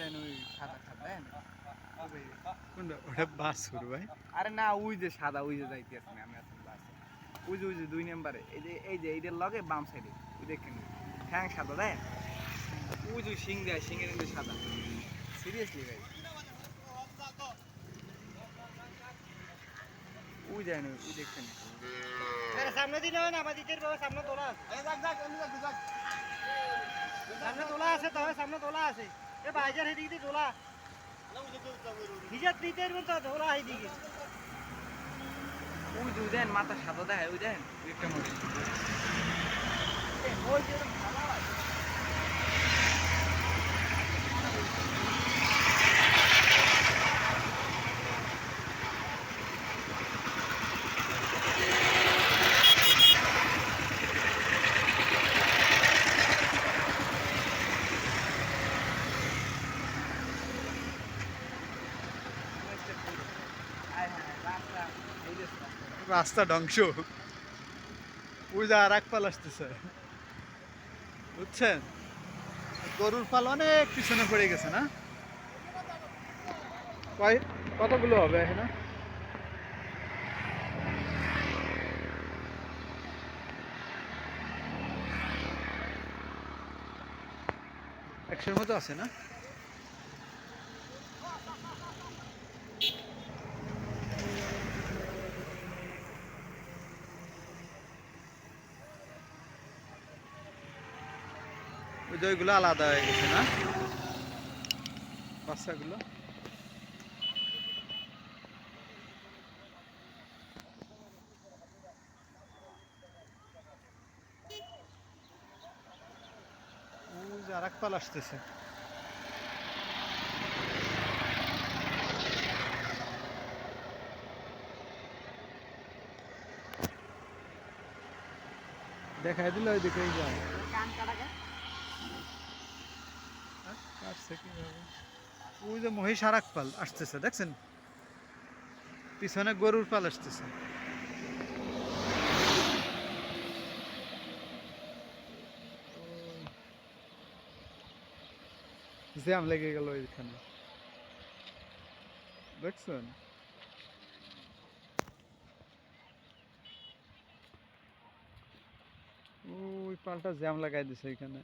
দেন ওই সাদা সাদা দেন কোনটা? ওটা বাসুর ভাই। আরে না ওই যে সাদা ওই যে আমি এখন বাস। ওই যে ওই যে দুই নাম্বারে এই যে এই যে এইটার লগে বাম সাইডে ওই দেখেন। ঠ্যাং সাদা দেয় ওই যে সিং দেয় কিন্তু সাদা। সিরিয়াসলি ভাই? ওই যায় না ওই দেখছেন সামনে দিন হয় না আমার দিতের বাবা সামনে তোলা আছে। সামনে তোলা আছে তো সামনে তোলা আছে। এ বাইজার হেদিকে হেদিকে ওই দুই দেন মাথা সাদা দেয় ওই দেন। ওই একটা মনে ওই যে ওরকম সাদা হয়। আয় হায়, রাস্তা, এই যে রাস্তা। ধ্বংস। ওই আর এক পাল আসতেছে। বুঝছেন? গরুর পাল অনেক পিছনে পড়ে গেছে, না? কতগুলো হবে এখানে? একশোর মতো আছে, না? যে ওইগুলো আলাদা হয়ে গেছে না? বাচ্চাগুলো? আর এক পাল আসতেছে। দেখাই দিল ওই দিকে যায়? ওই যে মহিষ আর এক পাল আসতেছে, দেখছেন? পিছনে গরুর পাল আসতেছে। জ্যাম লেগে গেল ওইখানে। দেখছেন ওই পালটা জ্যাম লাগাই দিছে এখানে।